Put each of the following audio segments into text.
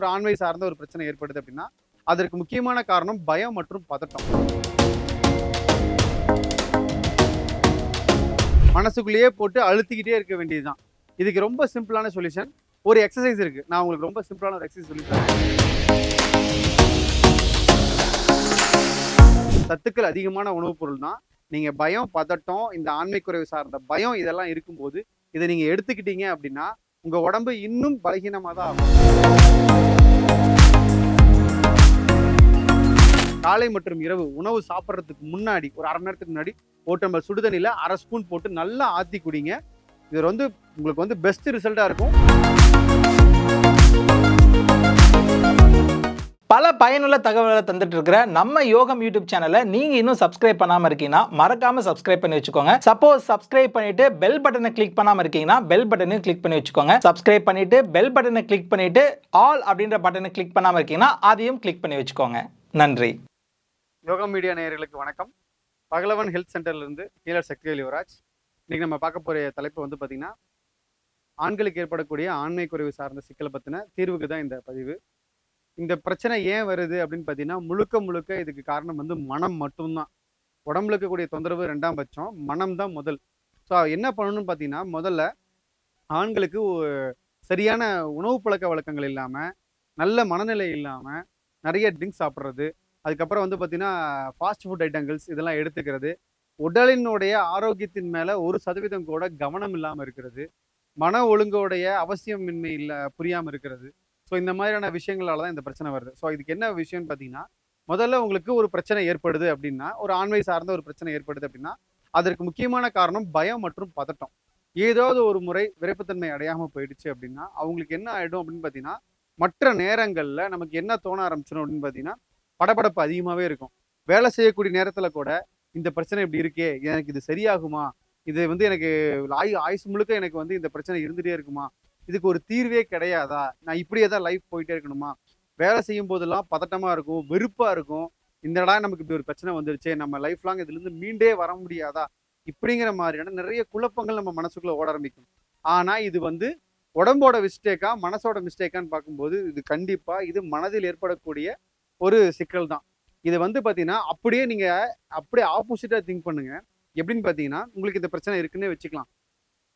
ஒரு ஆண்மை சார்ந்த ஒரு பிரச்சனை ஏற்படுது அப்படின்னா அதற்கு முக்கியமான காரணம் பயம் மற்றும் பதட்டம். மனசுக்குள்ளேயே போட்டு அழுத்திக்கிட்டே இருக்க வேண்டியதுதான். இதுக்கு ரொம்ப சிம்பிளான சொல்யூஷன். ஒரு எக்ஸசைஸ் இருக்கு. நான் உங்களுக்கு ரொம்ப சிம்பிளான ஒரு எக்ஸசைஸ் சொல்லி தரேன். சத்துக்கள் அதிகமான உணவுப் பொருள் தான் நீங்க பயம் பதட்டம் இந்த ஆண்மை குறைவு சார்ந்த பயம் இதெல்லாம் இருக்கும்போது இதை நீங்க எடுத்துக்கிட்டீங்க அப்படின்னா உங்க உடம்பு இன்னும் பலகீனமாக தான் ஆகும். காலை மற்றும் இரவு உணவு சாப்பிட்றதுக்கு முன்னாடி ஒரு அரை மணி நேரத்துக்கு முன்னாடி ஓட்டம்பல் சுடுதண்ணியில் அரை ஸ்பூன் போட்டு நல்லா ஆற்றி குடிங்க. இது வந்து உங்களுக்கு வந்து பெஸ்ட் ரிசல்ட்டாக இருக்கும். பல பயனுள்ள தகவல்களை தந்துட்டு இருக்கிற நம்ம யோகம் யூடியூப் சேனலை நீங்க இன்னும் சப்ஸ்கிரைப் பண்ணாம இருக்கீங்கன்னா மறக்காம சப்ஸ்கிரைப் பண்ணி வச்சுக்கோங்க. சப்போஸ் சப்ஸ்கிரைப் பண்ணிட்டு பெல் பட்டனை கிளிக் பண்ணாம இருக்கீங்கன்னா பெல் பட்டனையும் கிளிக் பண்ணி வச்சுக்கோங்க. சப்ஸ்கிரைப் பண்ணிட்டு பெல் பட்டனை கிளிக் பண்ணிட்டு ஆல் அப்படின்ற பட்டனை கிளிக் பண்ணாம இருக்கீங்கன்னா அதையும் கிளிக் பண்ணி வச்சுக்கோங்க. நன்றி. யோகா மீடியா நேயர்களுக்கு வணக்கம். பகலவன் ஹெல்த் சென்டர்லேருந்து ஹீலர் சக்திவேல் யுவராஜ். இன்றைக்கி நம்ம பார்க்க போகிற தலைப்பு வந்து பார்த்திங்கன்னா ஆண்களுக்கு ஏற்படக்கூடிய ஆண்மை குறைவு சார்ந்த சிக்கலை பற்றின தீர்வுக்கு தான் இந்த பதிவு. இந்த பிரச்சனை ஏன் வருது அப்படின்னு பார்த்தீங்கன்னா முழுக்க முழுக்க இதுக்கு காரணம் வந்து மனம் மட்டும்தான். உடம்புல இருக்கக்கூடிய தொந்தரவு ரெண்டாம் பட்சம் மனம் தான் முதல். ஸோ என்ன பண்ணணும்னு பார்த்தீங்கன்னா முதல்ல ஆண்களுக்கு சரியான உணவு பழக்க வழக்கங்கள் இல்லாமல் நல்ல மனநிலை இல்லாமல் நிறைய ட்ரிங்க்ஸ் சாப்பிட்றது. அதுக்கப்புறம் வந்து பார்த்தீங்கன்னா ஃபாஸ்ட் ஃபுட் ஐட்டங்கள்ஸ் இதெல்லாம் எடுத்துக்கிறது. உடலினுடைய ஆரோக்கியத்தின் மேலே ஒரு சதவீதம் கூட கவனம் இல்லாமல் இருக்கிறது. மன ஒழுங்கோடைய அவசியமின்மை இல்லை புரியாமல் இருக்கிறது. ஸோ இந்த மாதிரியான விஷயங்களால தான் இந்த பிரச்சனை வருது. ஸோ இதுக்கு என்ன விஷயம்னு பார்த்தீங்கன்னா முதல்ல உங்களுக்கு ஒரு பிரச்சனை ஏற்படுது அப்படின்னா ஒரு ஆண்மை சார்ந்த ஒரு பிரச்சனை ஏற்படுது அப்படின்னா அதற்கு முக்கியமான காரணம் பயம் மற்றும் பதட்டம். ஏதாவது ஒரு முறை விரைப்புத்தன்மை அடையாமல் போயிடுச்சு அப்படின்னா அவங்களுக்கு என்ன ஆகிடும் அப்படின்னு பார்த்தீங்கன்னா மற்ற நேரங்களில் நமக்கு என்ன தோண ஆரம்பிச்சிடும் அப்படின்னு பார்த்தீங்கன்னா படபடப்பு அதிகமாகவே இருக்கும். வேலை செய்யக்கூடிய நேரத்தில் கூட இந்த பிரச்சனை இப்படி இருக்கே எனக்கு இது சரியாகுமா? இது வந்து எனக்கு ஆயு ஆயுசு முழுக்க எனக்கு வந்து இந்த பிரச்சனை இருந்துகிட்டே இருக்குமா? இதுக்கு ஒரு தீர்வே கிடையாதா? நான் இப்படியே தான் லைஃப் போயிட்டே இருக்கணுமா? வேலை செய்யும் போதெல்லாம் பதட்டமாக இருக்கும் வெறுப்பாக இருக்கும். இந்தடா நமக்கு இப்படி ஒரு பிரச்சனை வந்துருச்சே நம்ம லைஃப் லாங் இதுலேருந்து மீண்டே வர முடியாதா? இப்படிங்கிற மாதிரியான நிறைய குழப்பங்கள் நம்ம மனசுக்குள்ளே ஓட ஆரம்பிக்கும். ஆனால் இது வந்து உடம்போட மிஸ்டேக்கா மனசோட மிஸ்டேக்கான்னு பார்க்கும்போது இது கண்டிப்பாக இது மனதில் ஏற்படக்கூடிய ஒரு சிக்கல் தான். இது வந்து பார்த்தீங்கன்னா அப்படியே நீங்கள் அப்படியே ஆப்போசிட்டாக திங்க் பண்ணுங்க. எப்படின்னு பார்த்தீங்கன்னா உங்களுக்கு இந்த பிரச்சனை இருக்குன்னே வச்சுக்கலாம்.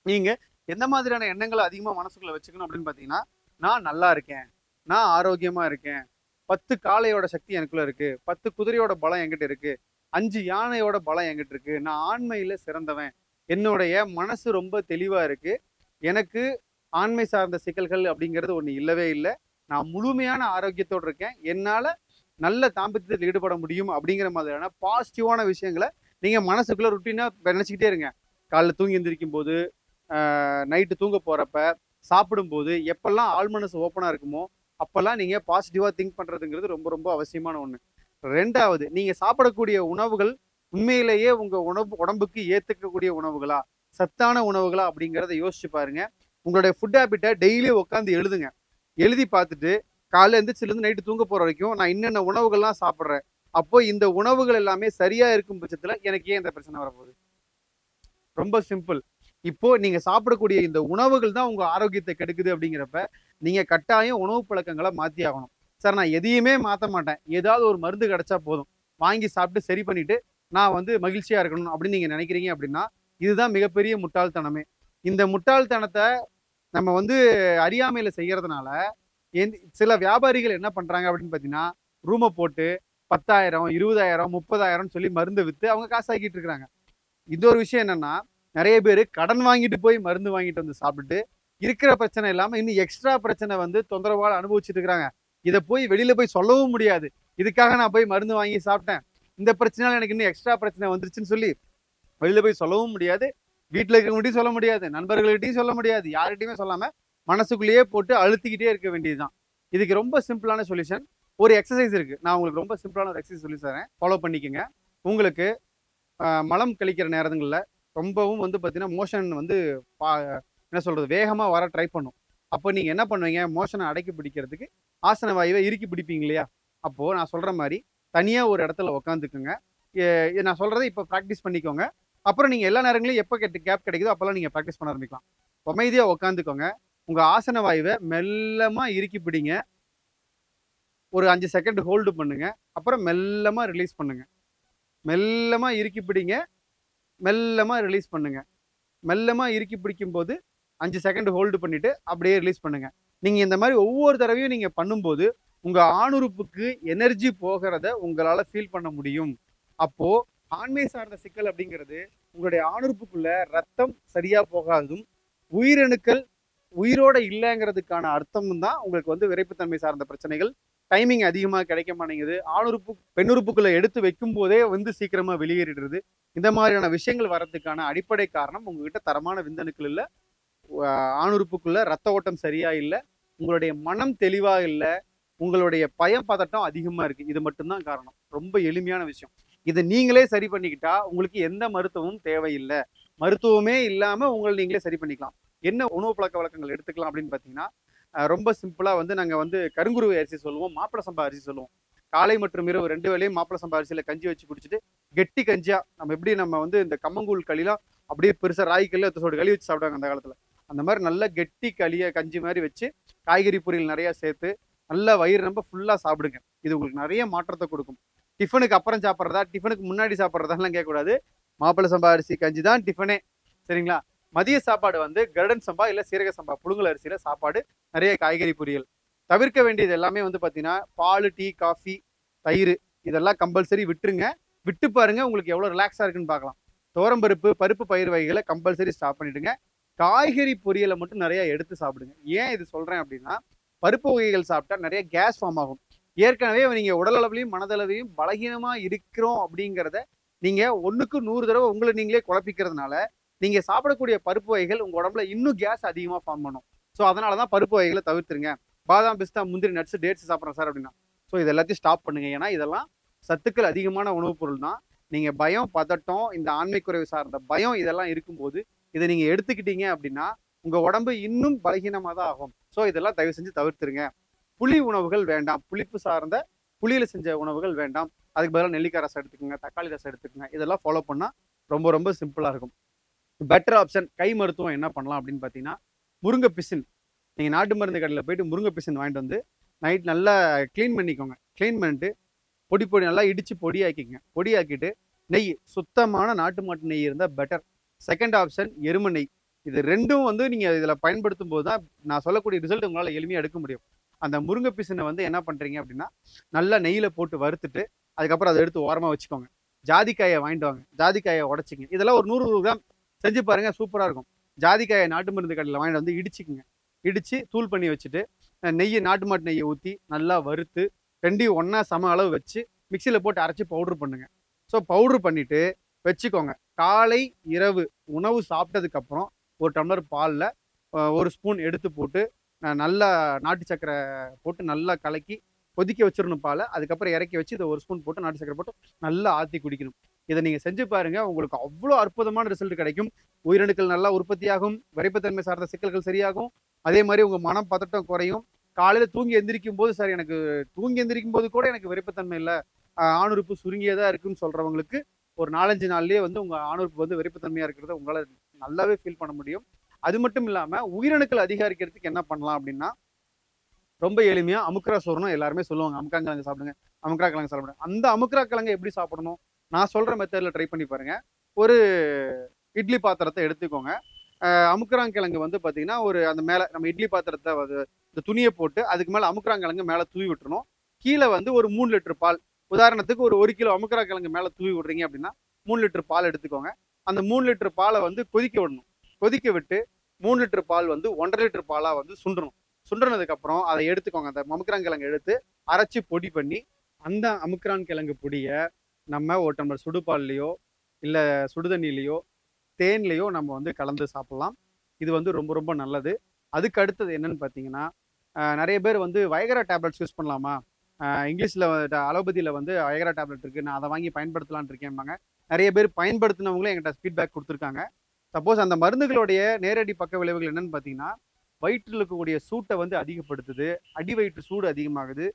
நீங்கள் எந்த மாதிரியான எண்ணங்களை அதிகமாக மனசுக்குள்ள வச்சுக்கணும் அப்படின்னு பார்த்தீங்கன்னா நான் நல்லா இருக்கேன் நான் ஆரோக்கியமாக இருக்கேன் பத்து காளையோட சக்தி எனக்குள்ள இருக்கு பத்து குதிரையோட பலம் என்கிட்ட இருக்கு அஞ்சு யானையோட பலம் என்கிட்ட இருக்கு நான் ஆண்மையில் சிறந்தவன் என்னுடைய மனசு ரொம்ப தெளிவாக இருக்கு எனக்கு ஆண்மை சார்ந்த சிக்கல்கள் அப்படிங்கிறது ஒன்று இல்லவே இல்லை நான் முழுமையான ஆரோக்கியத்தோடு இருக்கேன் என்னால் நல்ல தாம்பத்தியத்தில் ஈடுபட முடியும் அப்படிங்கிற மாதிரியான பாசிட்டிவான விஷயங்களை நீங்கள் மனசுக்குள்ளே ருட்டீனாக நினச்சிக்கிட்டே இருங்க. காலைல தூங்கி எந்திரிக்கும் போது நைட்டு தூங்க போகிறப்ப சாப்பிடும்போது எப்பெல்லாம் ஆள் மனசு ஓப்பனாக இருக்குமோ அப்போல்லாம் நீங்கள் பாசிட்டிவாக திங்க் பண்ணுறதுங்கிறது ரொம்ப ரொம்ப அவசியமான ஒன்று ரெண்டாவது நீங்கள் சாப்பிடக்கூடிய உணவுகள் உண்மையிலேயே உங்கள் உணவு உடம்புக்கு ஏற்றுக்கக்கூடிய உணவுகளா? சத்தான உணவுகளா? அப்படிங்கிறத யோசிச்சு பாருங்க. உங்களுடைய ஃபுட் ஹேபிட்டை டெய்லி உட்காந்து எழுதுங்க. எழுதி பார்த்துட்டு காலையில் எந்திரிச்சிலேருந்து நைட்டு தூங்க போகிற வரைக்கும் நான் என்னென்ன உணவுகள்லாம் சாப்பிட்றேன்? அப்போ இந்த உணவுகள் எல்லாமே சரியா இருக்கும் பட்சத்தில் எனக்கு ஏன் இந்த பிரச்சனை வரப்போகுது? ரொம்ப சிம்பிள் இப்போ நீங்க சாப்பிடக்கூடிய இந்த உணவுகள் தான் உங்க ஆரோக்கியத்தை கெடுக்குது அப்படிங்கிறப்ப நீங்க கட்டாயம் உணவு பழக்கங்களை மாத்தி ஆகணும். சார் நான் எதையுமே மாற்ற மாட்டேன். ஏதாவது ஒரு மருந்து கிடைச்சா போதும். வாங்கி சாப்பிட்டு சரி பண்ணிட்டு நான் வந்து மகிழ்ச்சியா இருக்கணும் அப்படின்னு நீங்க நினைக்கிறீங்க அப்படின்னா இதுதான் மிகப்பெரிய முட்டாள்தனமே. இந்த முட்டாள்தனத்தை நம்ம வந்து அறியாமையில செய்யறதுனால சில வியாபாரிகள் என்ன பண்றாங்க அப்படின்னு பார்த்தீங்கன்னா ரூமை போட்டு பத்தாயிரம் இருபதாயிரம் முப்பதாயிரம் சொல்லி மருந்து வித்து அவங்க காசாக்கிட்டு இருக்கிறாங்க. இது ஒரு விஷயம் என்னன்னா நிறைய பேர் கடன் வாங்கிட்டு போய் மருந்து வாங்கிட்டு வந்து சாப்பிட்டுட்டு இருக்கிற பிரச்சனை இல்லாமல் இன்னும் எக்ஸ்ட்ரா பிரச்சனை வந்து தொந்தரவால் அனுபவிச்சுட்டு இருக்கிறாங்க. இதை போய் வெளியில் போய் சொல்லவும் முடியாது. இதுக்காக நான் போய் மருந்து வாங்கி சாப்பிட்டேன். இந்த பிரச்சனையால் எனக்கு இன்னும் எக்ஸ்ட்ரா பிரச்சனை வந்துருச்சுன்னு சொல்லி வெளியில் போய் சொல்லவும் முடியாது. வீட்டில் இருக்கவங்ககிட்டயும் சொல்ல முடியாது. நண்பர்கள்கிட்டையும் சொல்ல முடியாது. யார்கிட்டையுமே சொல்லாமல் மனசுக்குள்ளேயே போட்டு அழுத்திக்கிட்டே இருக்க வேண்டியதுதான். இதுக்கு ரொம்ப சிம்பிளான சொல்யூஷன். ஒரு எக்ஸசைஸ் இருக்குது நான் உங்களுக்கு ரொம்ப சிம்பிளான ஒரு எக்ஸசைஸ் சொல்லி தரேன். ஃபாலோ பண்ணிக்கோங்க. உங்களுக்கு மலம் கழிக்கிற நேரங்களில் ரொம்பவும் வந்து பார்த்தீங்கன்னா மோஷன் வந்து பா என்ன சொல்கிறது வேகமாக வர ட்ரை பண்ணும். அப்போ நீங்கள் என்ன பண்ணுவீங்க? மோஷனை அடக்கி பிடிக்கிறதுக்கு ஆசன வாயுவை இறுக்கி பிடிப்பீங்க இல்லையா? அப்போது நான் சொல்கிற மாதிரி தனியாக ஒரு இடத்துல உக்காந்துக்குங்க. ஏ- நான் சொல்கிறத இப்போ ப்ராக்டிஸ் பண்ணிக்கோங்க. அப்புறம் நீங்கள் எல்லா நேரங்களையும் எப்போ கெட்டு கேப் கிடைக்குதோ அப்போல்லாம் நீங்கள் ப்ராக்டிஸ் பண்ண ஆரம்பிக்கலாம். அமைதியாக உக்காந்துக்கோங்க. உங்கள் ஆசன வாயுவை மெல்லமாக இறுக்கி பிடிங்க. ஒரு அஞ்சு செகண்ட் ஹோல்டு பண்ணுங்கள் அப்புறம் மெல்லமாக ரிலீஸ் பண்ணுங்கள் மெல்லமாக இறுக்கி பிடிங்க. மெல்லமாக ரிலீஸ் பண்ணுங்க. மெல்லமாக இறுக்கி பிடிக்கும் போது அஞ்சு செகண்ட் ஹோல்டு பண்ணிட்டு அப்படியே ரிலீஸ் பண்ணுங்க. நீங்க இந்த மாதிரி ஒவ்வொரு தடவையும் நீங்க பண்ணும்போது உங்க ஆணுறுப்புக்கு எனர்ஜி போகிறத உங்களால ஃபீல் பண்ண முடியும். அப்போ ஆண்மை சார்ந்த சிக்கல் அப்படிங்கிறது உங்களுடைய ஆணுறுப்புக்குள்ள ரத்தம் சரியா போகாததும் உயிரணுக்கள் உயிரோட இல்லைங்கிறதுக்கான அர்த்தமும் தான் உங்களுக்கு வந்து விரைப்புத்தன்மை சார்ந்த பிரச்சனைகள் டைமிங் அதிகமாக கிடைக்க மாட்டேங்குது. ஆணுறுப்பு பெண்ணுறுப்புக்குள்ள எடுத்து வைக்கும் போதே வந்து சீக்கிரமா வெளியேறிடுறது. இந்த மாதிரியான விஷயங்கள் வர்றதுக்கான அடிப்படை காரணம் உங்ககிட்ட தரமான விந்தணுக்கள் இல்லை. ஆணுறுப்புக்குள்ளே ரத்த ஓட்டம் சரியா இல்லை. உங்களுடைய மனம் தெளிவா இல்லை. உங்களுடைய பயம் பதட்டம் அதிகமா இருக்கு. இது மட்டும்தான் காரணம். ரொம்ப எளிமையான விஷயம். இதை நீங்களே சரி பண்ணிக்கிட்டா உங்களுக்கு எந்த மருத்துவமும் தேவையில்லை. மருத்துவமே இல்லாம உங்களை நீங்களே சரி பண்ணிக்கலாம். என்ன உணவு பழக்க வழக்கங்கள் எடுத்துக்கலாம் அப்படின்னு பார்த்தீங்கன்னா ரொம்ப சிம்பிளாக வந்து நாங்கள் வந்து கருங்குருவை அரிசி சொல்லுவோம் மாப்பிள சம்பா அரிசி சொல்லுவோம். காலை மற்றும் இரவு ரெண்டு வேலையும் மாப்பிள சம்பா அரிசியில் கஞ்சி வச்சு குடிச்சிட்டு கெட்டி கஞ்சியாக நம்ம எப்படி நம்ம வந்து இந்த கம்மங்கூழ் களிலாம் அப்படியே பெருசாக ராய் கல்லு அத்தோட களி வச்சு சாப்பிடுவாங்க அந்த காலத்தில். அந்த மாதிரி நல்ல கெட்டி களியை கஞ்சி மாதிரி வச்சு காய்கறி பொரியல் நிறையா சேர்த்து நல்லா வயிறு ரொம்ப ஃபுல்லாக சாப்பிடுங்க. இது உங்களுக்கு நிறைய மாற்றத்தை கொடுக்கும். டிஃபனுக்கு அப்புறம் சாப்பிட்றதா டிஃபனுக்கு முன்னாடி சாப்பிட்றதாலாம் கேட்கக்கூடாது. மாப்பிள சம்பா அரிசி கஞ்சி தான் டிஃபனே. சரிங்களா? மதிய சாப்பாடு வந்து கருடன் சம்பா இல்லை சீரக சம்பா புழுங்கல் அரிசியில் சாப்பாடு நிறைய காய்கறி பொரியல். தவிர்க்க வேண்டியது எல்லாமே வந்து பார்த்தீங்கன்னா பால் டீ காஃபி தயிர் இதெல்லாம் கம்பல்சரி விட்டுருங்க. விட்டு பாருங்க உங்களுக்கு எவ்வளோ ரிலாக்ஸாக இருக்குன்னு பார்க்கலாம் துவரம்பருப்பு பருப்பு பயிர் வகைகளை கம்பல்சரி ஸ்டாப் பண்ணிடுங்க. காய்கறி பொரியலை மட்டும் நிறைய எடுத்து சாப்பிடுங்க. ஏன் இது சொல்கிறேன் அப்படின்னா பருப்பு வகைகள் சாப்பிட்டா நிறைய கேஸ் ஃபார்ம் ஆகும். ஏற்கனவே நீங்கள் உடல் அளவுலையும் மனதளவையும் இருக்கிறோம் அப்படிங்கிறத நீங்கள் ஒன்றுக்கு நூறு தடவை உங்களை நீங்களே குழப்பிக்கிறதுனால நீங்க சாப்பிடக்கூடிய பருப்பு வகைகள் உங்க உடம்புல இன்னும் கேஸ் அதிகமா ஃபார்ம் பண்ணும். ஸோ அதனால தான் பருப்பு வகைகளை தவிர்த்துருங்க. பாதாம் பிஸ்தா முந்திரி நட்ஸ் டேட்ஸ் சாப்பிட்றேன் சார் அப்படின்னா. ஸோ இது எல்லாத்தையும் ஸ்டாப் பண்ணுங்க. ஏன்னா இதெல்லாம் சத்துக்கள் அதிகமான உணவுப் பொருள் தான். நீங்க பயம் பதட்டம் இந்த ஆண்மை குறைவு சார்ந்த பயம் இதெல்லாம் இருக்கும்போது இதை நீங்க எடுத்துக்கிட்டீங்க அப்படின்னா உங்க உடம்பு இன்னும் பலகீனமாக தான் ஆகும். ஸோ இதெல்லாம் தயவு செஞ்சு தவிர்த்துருங்க. புளி உணவுகள் வேண்டாம். புளிப்பு சார்ந்த புளியில் செஞ்ச உணவுகள் வேண்டாம். அதுக்கு பதிலாக நெல்லிக்காய் ரசம் எடுத்துக்கோங்க தக்காளி ரசம் எடுத்துக்கோங்க. இதெல்லாம் ஃபாலோ பண்ணால் ரொம்ப ரொம்ப சிம்பிளாக இருக்கும். பெட்டர் ஆப்ஷன் கை மருத்துவம் என்ன பண்ணலாம் அப்படின்னு பார்த்தீங்கன்னா முருங்கை பிசின். நீங்கள் நாட்டு மருந்து கடையில் போயிட்டு முருங்கை பிசின் வாங்கிட்டு வந்து நைட் நல்லா க்ளீன் பண்ணிக்கோங்க. க்ளீன் பண்ணிட்டு பொடி பொடி நல்லா இடித்து பொடியாக்கிக்கங்க. பொடியாக்கிட்டு நெய் சுத்தமான நாட்டு மாட்டு நெய் இருந்தால் பெட்டர் செகண்ட் ஆப்ஷன் எருமை நெய். இது ரெண்டும் வந்து நீங்கள் இதில் பயன்படுத்தும் போது தான் நான் சொல்லக்கூடிய ரிசல்ட் உங்களால் எளிமையாக எடுக்க முடியும். அந்த முருங்கை பிசினை வந்து என்ன பண்ணுறீங்க அப்படின்னா நல்லா நெய்யில் போட்டு வறுத்துட்டு அதுக்கப்புறம் அதை எடுத்து ஓரமாக வச்சுக்கோங்க. ஜாதிக்காயை வாங்கிட்டு வாங்க. ஜாதிக்காயை உடச்சிங்க இதெல்லாம் ஒரு நூறு கிராம் செஞ்சு பாருங்க சூப்பராக இருக்கும். ஜாதிக்காயை நாட்டு மருந்து கடையில் வாங்கிட்டு வந்து இடிச்சுக்குங்க. இடித்து தூள் பண்ணி வச்சுட்டு நெய்யை நாட்டு மாட்டு நெய்யை ஊற்றி நல்லா வறுத்து ரெண்டையும் ஒன்றா சம அளவு வச்சு மிக்சியில் போட்டு அரைச்சி பவுட்ரு பண்ணுங்க. ஸோ பவுட்ரு பண்ணிட்டு வச்சுக்கோங்க. காலை இரவு உணவு சாப்பிட்டதுக்கப்புறம் ஒரு டம்ளர் பாலில் ஒரு ஸ்பூன் எடுத்து போட்டு நல்லா நாட்டு சக்கரை போட்டு நல்லா கலக்கி கொதிக்க வச்சிடணும் பாலை. அதுக்கப்புறம் இறக்கி வச்சு இதை ஒரு ஸ்பூன் போட்டு நாட்டு சக்கரை போட்டு நல்லா ஆற்றி குடிக்கணும். இதை நீங்கள் செஞ்சு பாருங்க. உங்களுக்கு அவ்வளோ அற்புதமான ரிசல்ட் கிடைக்கும். உயிரணுக்கள் நல்லா உற்பத்தியாகும். விரைப்புத்தன்மை சார்ந்த சிக்கல்கள் சரியாகும். அதே மாதிரி உங்க மனம் பதட்டம் குறையும். காலையில தூங்கி எந்திரிக்கும் போது சார் எனக்கு தூங்கி எந்திரிக்கும் போது கூட எனக்கு விரைப்புத்தன்மை இல்லை. ஆணுறுப்பு சுருங்கியதா இருக்குன்னு சொல்றவங்களுக்கு ஒரு நாலஞ்சு நாள்லயே வந்து உங்க ஆணுறுப்பு வந்து விரைப்புத்தன்மையா இருக்கிறத உங்களால நல்லாவே ஃபீல் பண்ண முடியும். அது மட்டும் இல்லாம உயிரணுக்கள் அதிகரிக்கிறதுக்கு என்ன பண்ணலாம் அப்படின்னா ரொம்ப எளிமையா அமுக்ரா சோறுனும் எல்லாருமே சொல்லுவாங்க. அமுக்காங்கிழங்கு சாப்பிடுங்க. அமுக்ரா கிழங்கு சாப்பிடுங்க. அந்த அமுக்ரா கிழங்கு எப்படி சாப்பிடணும்? நான் சொல்கிற மெத்தடில் ட்ரை பண்ணி பாருங்க. ஒரு இட்லி பாத்திரத்தை எடுத்துக்கோங்க. அஹ் அமுக்குறாங்கிழங்கு வந்து பார்த்தீங்கன்னா ஒரு அந்த மேலே நம்ம இட்லி பாத்திரத்தை அது இந்த துணியை போட்டு அதுக்கு மேலே அமுக்குறாங்கிழங்கு மேலே தூவி விட்டுறணும். கீழே வந்து ஒரு மூணு லிட்டர் பால். உதாரணத்துக்கு ஒரு ஒரு கிலோ அமுக்குறாங்கிழங்கு மேலே தூவி விடுறீங்க அப்படின்னா மூணு லிட்டர் பால் எடுத்துக்கோங்க. அந்த மூணு லிட்டர் பாலை வந்து கொதிக்க விடணும். கொதிக்க விட்டு மூணு லிட்டர் பால் வந்து ஒன்றரை லிட்டர் பாலாக வந்து சுண்டணும். சுண்டுனதுக்கப்புறம் அதை எடுத்துக்கோங்க. அந்த அமுக்குறாங்கிழங்கு எடுத்து அரைச்சி பொடி பண்ணி அந்த அமுக்குறான் கிழங்கு பொடியை நம்ம ஒரு டம்ளர் சுடுபால்லையோ இல்லை சுடுதண்ணிலையோ தேன்லையோ நம்ம வந்து கலந்து சாப்பிட்லாம். இது வந்து ரொம்ப ரொம்ப நல்லது. அதுக்கு அடுத்தது என்னன்னு பார்த்தீங்கன்னா நிறைய பேர் வந்து வயகரா டேப்லெட்ஸ் யூஸ் பண்ணலாமா? இங்கிலீஷில் அலோபதியில் வந்து வயகரா டேப்லெட் இருக்குது நான் அதை வாங்கி பயன்படுத்தலாம்னு இருக்கேன்பாங்க. நிறைய பேர் பயன்படுத்தினவங்களும் என்கிட்ட ஃபீட்பேக் கொடுத்துருக்காங்க. சப்போஸ் அந்த மருந்துகளுடைய நேரடி பக்க விளைவுகள் என்னன்னு பார்த்தீங்கன்னா வயிற்றில் இருக்கக்கூடிய சூட்டை வந்து அதிகப்படுத்துது. அடி வயிற்று சூடு அதிகமாகுது.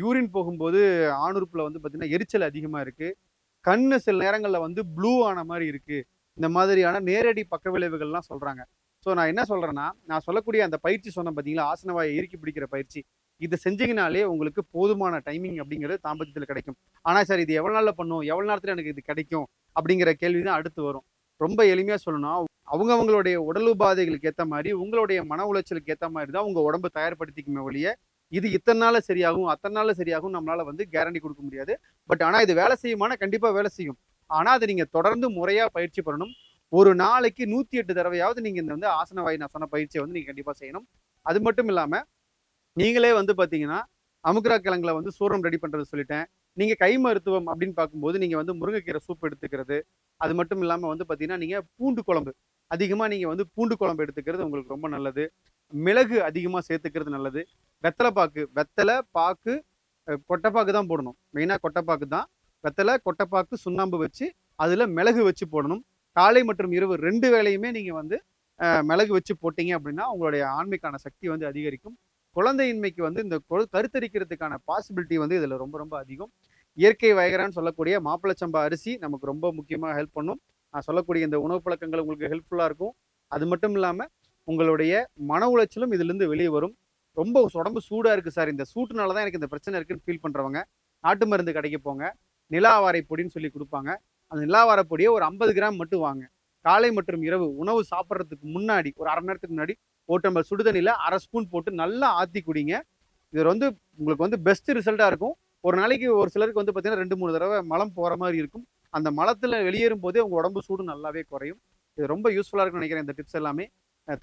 யூரின் போகும்போது ஆணுறுப்பில் வந்து பார்த்திங்கன்னா எரிச்சல் அதிகமாக இருக்குது கண் சில நேரங்களில் வந்து ப்ளூ ஆன மாதிரி இருக்குது இந்த மாதிரியான நேரடி பக்க விளைவுகள்லாம் சொல்கிறாங்க ஸோ நான் என்ன சொல்கிறேன்னா நான் சொல்லக்கூடிய அந்த பயிற்சி சொன்னேன் பார்த்தீங்களா ஆசனவாயை இறுக்கி பிடிக்கிற பயிற்சி. இதை செஞ்சீங்கனாலே உங்களுக்கு போதுமான டைமிங் அப்படிங்கிறது தாம்பத்தியத்தில் கிடைக்கும். ஆனால் சார் இது எவ்வளோ நாளில் பண்ணும்? எவ்வளோ நேரத்தில் எனக்கு இது கிடைக்கும்? அப்படிங்கிற கேள்வி தான் அடுத்து வரும். ரொம்ப எளிமையாக சொல்லணும்னா அவங்க அவங்களுடைய உடல் உபாதைகளுக்கு ஏற்ற மாதிரி உங்களுடைய மன உளைச்சலுக்கு ஏற்ற மாதிரி தான் உங்கள் உடம்பு தயார்படுத்திக்குமே ஒழிய இது இத்தனை நாளில் சரியாகும் அத்தனை நாளில் சரியாகும் நம்மளால வந்து கேரண்டி கொடுக்க முடியாது. பட் ஆனால் இது வேலை செய்யுமானா கண்டிப்பாக வேலை செய்யும். ஆனால் அதை நீங்கள் தொடர்ந்து முறையாக பயிற்சி பண்ணணும். ஒரு நாளைக்கு நூற்றி எட்டு தடவையாவது நீங்கள் இந்த வந்து ஆசன வாய் நான் சொன்ன பயிற்சியை வந்து நீங்கள் கண்டிப்பாக செய்யணும். அது மட்டும் இல்லாமல் நீங்களே வந்து பார்த்தீங்கன்னா அமுக்ரா கிழங்குல வந்து சூரம் ரெடி பண்ணுறது சொல்லிட்டேன். நீங்கள் கை மருத்துவம் அப்படின்னு பார்க்கும்போது நீங்கள் வந்து முருங்கைக்கீரை சூப் எடுத்துக்கிறது அது மட்டும் இல்லாமல் வந்து பார்த்தீங்கன்னா நீங்கள் பூண்டு குழம்பு. அதிகமாக நீங்கள் வந்து பூண்டு குழம்பு எடுத்துக்கிறது உங்களுக்கு ரொம்ப நல்லது. மிளகு அதிகமாக சேர்த்துக்கிறது நல்லது. வெத்தலை பாக்கு. வெத்தலை பாக்கு கொட்டைப்பாக்கு தான் போடணும். மெயினாக கொட்டைப்பாக்கு தான். வெத்தலை கொட்டைப்பாக்கு சுண்ணாம்பு வச்சு அதில் மிளகு வச்சு போடணும். காலை மற்றும் இரவு ரெண்டு வேலையுமே நீங்கள் வந்து மிளகு வச்சு போட்டீங்க அப்படின்னா உங்களுடைய ஆண்மைக்கான சக்தி வந்து அதிகரிக்கும். குழந்தையின்மைக்கு வந்து இந்த கருத்தரிக்கிறதுக்கான பாசிபிலிட்டி வந்து இதில் ரொம்ப ரொம்ப அதிகம். இயற்கை வயகரான்னு சொல்லக்கூடிய மாப்பிளச்சம்பா அரிசி நமக்கு ரொம்ப முக்கியமாக ஹெல்ப் பண்ணும். நான் சொல்லக்கூடிய இந்த உணவு பழக்கங்கள் உங்களுக்கு ஹெல்ப்ஃபுல்லாக இருக்கும். அது மட்டும் இல்லாமல் உங்களுடைய மன உளைச்சலும் இதுலேருந்து வெளியே வரும். ரொம்ப உடம்பு சூடாக இருக்குது சார். இந்த சூட்டுனால தான் எனக்கு இந்த பிரச்சனை இருக்குன்னு ஃபீல் பண்ணுறவங்க நாட்டு மருந்து கடைக்கு போங்க. நிலாவாரை பொடின்னு சொல்லி கொடுப்பாங்க. அந்த நிலாவாரை பொடியை ஒரு ஐம்பது கிராம் மட்டும் வாங்க. காலை மற்றும் இரவு உணவு சாப்பிட்றதுக்கு முன்னாடி ஒரு அரை மணி நேரத்துக்கு முன்னாடி ஒரு டம்பர் சுடுதண்ணியில் அரை ஸ்பூன் போட்டு நல்லா ஆற்றி குடிங்க. இது வந்து உங்களுக்கு வந்து பெஸ்ட் ரிசல்ட்டாக இருக்கும். ஒரு நாளைக்கு ஒரு சிலருக்கு வந்து பார்த்தீங்கன்னா ரெண்டு மூணு தடவை மலம் போகிற மாதிரி இருக்கும். அந்த மலத்தில் வெளியேறும் போதே உங்கள் உடம்பு சூடு நல்லாவே குறையும். இது ரொம்ப யூஸ்ஃபுல்லாக இருக்கும்னு நினைக்கிறேன் இந்த டிப்ஸ் எல்லாமே.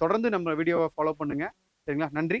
தொடர்ந்து நம்ம வீடியோவை ஃபாலோ பண்ணுங்கள் சரிங்களா? நன்றி.